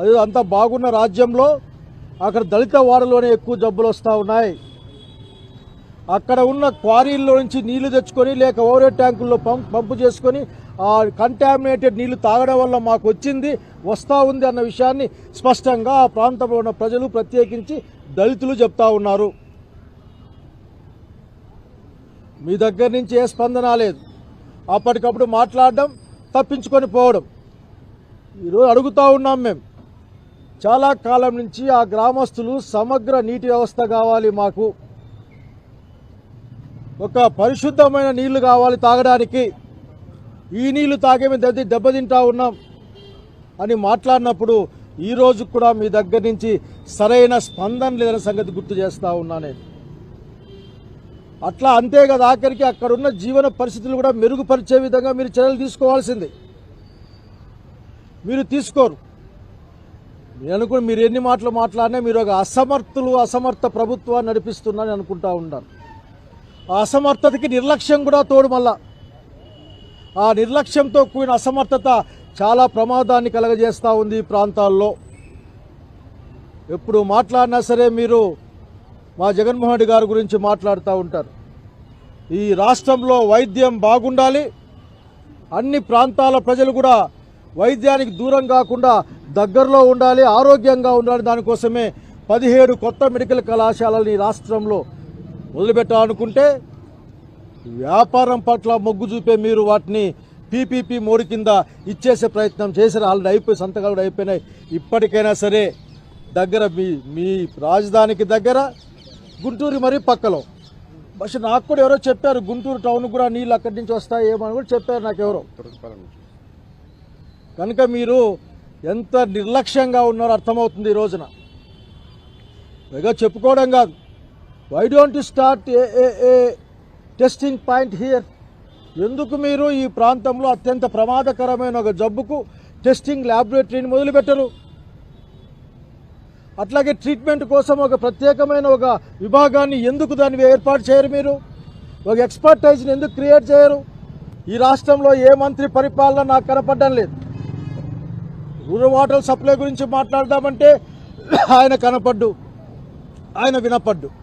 అది అంత బాగున్న రాజ్యంలో అక్కడ దళిత వాడలోనే ఎక్కువ జబ్బులు వస్తూ ఉన్నాయి. అక్కడ ఉన్న క్వారీల్లో నుంచి నీళ్ళు తెచ్చుకొని లేక ఓవరే ట్యాంకుల్లో పంప్ పంపు చేసుకొని ఆ కంటామినేటెడ్ నీళ్ళు తాగడం వల్ల మాకు వచ్చింది వస్తూ ఉంది అన్న విషయాన్ని స్పష్టంగా ఆ ప్రాంతంలో ఉన్న ప్రజలు ప్రత్యేకించి దళితులు చెప్తా ఉన్నారు. మీ దగ్గర నుంచి ఏ స్పందన లేదు. అప్పటికప్పుడు మాట్లాడడం తప్పించుకొని పోవడం. ఈరోజు అడుగుతూ ఉన్నాం మేము. చాలా కాలం నుంచి ఆ గ్రామస్తులు సమగ్ర నీటి వ్యవస్థ కావాలి మాకు. ఒక పరిశుద్ధమైన నీళ్ళు కావాలి తాగడానికి. ఈ నీళ్ళు తాగే మేము దెబ్బ దెబ్బతింటా ఉన్నాం అని మాట్లాడినప్పుడు ఈ రోజు కూడా మీ దగ్గర నుంచి సరైన స్పందన లేదన్న సంగతి గుర్తు చేస్తూ ఉన్నా నేను. అట్లా అంతే కదా ఆఖరికి అక్కడ ఉన్న జీవన పరిస్థితులు కూడా మెరుగుపరిచే విధంగా మీరు చర్యలు తీసుకోవాల్సింది. మీరు తీసుకోరు. నేను అనుకుని మీరు ఎన్ని మాటలు మాట్లాడినా మీరు ఒక అసమర్థులు అసమర్థ ప్రభుత్వాన్ని నడిపిస్తున్నారని అనుకుంటా ఉన్నాను ఆ అసమర్థతకి నిర్లక్ష్యం కూడా తోడు మళ్ళా. ఆ నిర్లక్ష్యంతో కూడిన అసమర్థత చాలా ప్రమాదాన్ని కలగజేస్తూ ఉంది ఈ ప్రాంతాల్లో. ఎప్పుడు మాట్లాడినా సరే మీరు మా జగన్మోహన్ రెడ్డి గారి గురించి మాట్లాడుతూ ఉంటారు. ఈ రాష్ట్రంలో వైద్యం బాగుండాలి. అన్ని ప్రాంతాల ప్రజలు కూడా వైద్యానికి దూరం కాకుండా దగ్గరలో ఉండాలి ఆరోగ్యంగా ఉండాలి. దానికోసమే పదిహేడు కొత్త మెడికల్ కళాశాలని రాష్ట్రంలో మొదలుపెట్టాలనుకుంటే వ్యాపారం పట్ల మొగ్గు చూపే మీరు వాటిని పీపీపీ మోడీ కింద ఇచ్చేసే ప్రయత్నం చేశారు. ఆల్రెడీ అయిపోయి సంతకాలు కూడా అయిపోయినాయి. ఇప్పటికైనా సరే దగ్గర మీ మీ రాజధానికి దగ్గర గుంటూరు మరి పక్కలో. బస్ నాకు కూడా ఎవరో చెప్పారు గుంటూరు టౌన్ కూడా నీళ్ళు అక్కడి నుంచి వస్తాయి ఏమని కూడా చెప్పారు నాకు ఎవరో కనుక మీరు ఎంత నిర్లక్ష్యంగా ఉన్నారో అర్థమవుతుంది ఈ రోజున. పైగా చెప్పుకోవడం కాదు. Why don't start a testing point here ఎందుకు మీరు ఈ ప్రాంతంలో అత్యంత ప్రమాదకరమైన ఒక జబ్బుకు టెస్టింగ్ ల్యాబొరేటరీని మొదలుపెట్టరు? అట్లాగే ట్రీట్మెంట్ కోసం ఒక ప్రత్యేకమైన ఒక విభాగాన్ని ఎందుకు దాన్ని ఏర్పాటు చేయరు మీరు? ఒక ఎక్స్పర్టైజ్ని ఎందుకు క్రియేట్ చేయరు? ఈ రాష్ట్రంలో ఏ మంత్రి పరిపాలన నాకు కనపడడం లేదు. రూరల్ వాటర్ సప్లై గురించి మాట్లాడదామంటే ఆయన కనపడ్డు. ఆయన వినపడ్డు.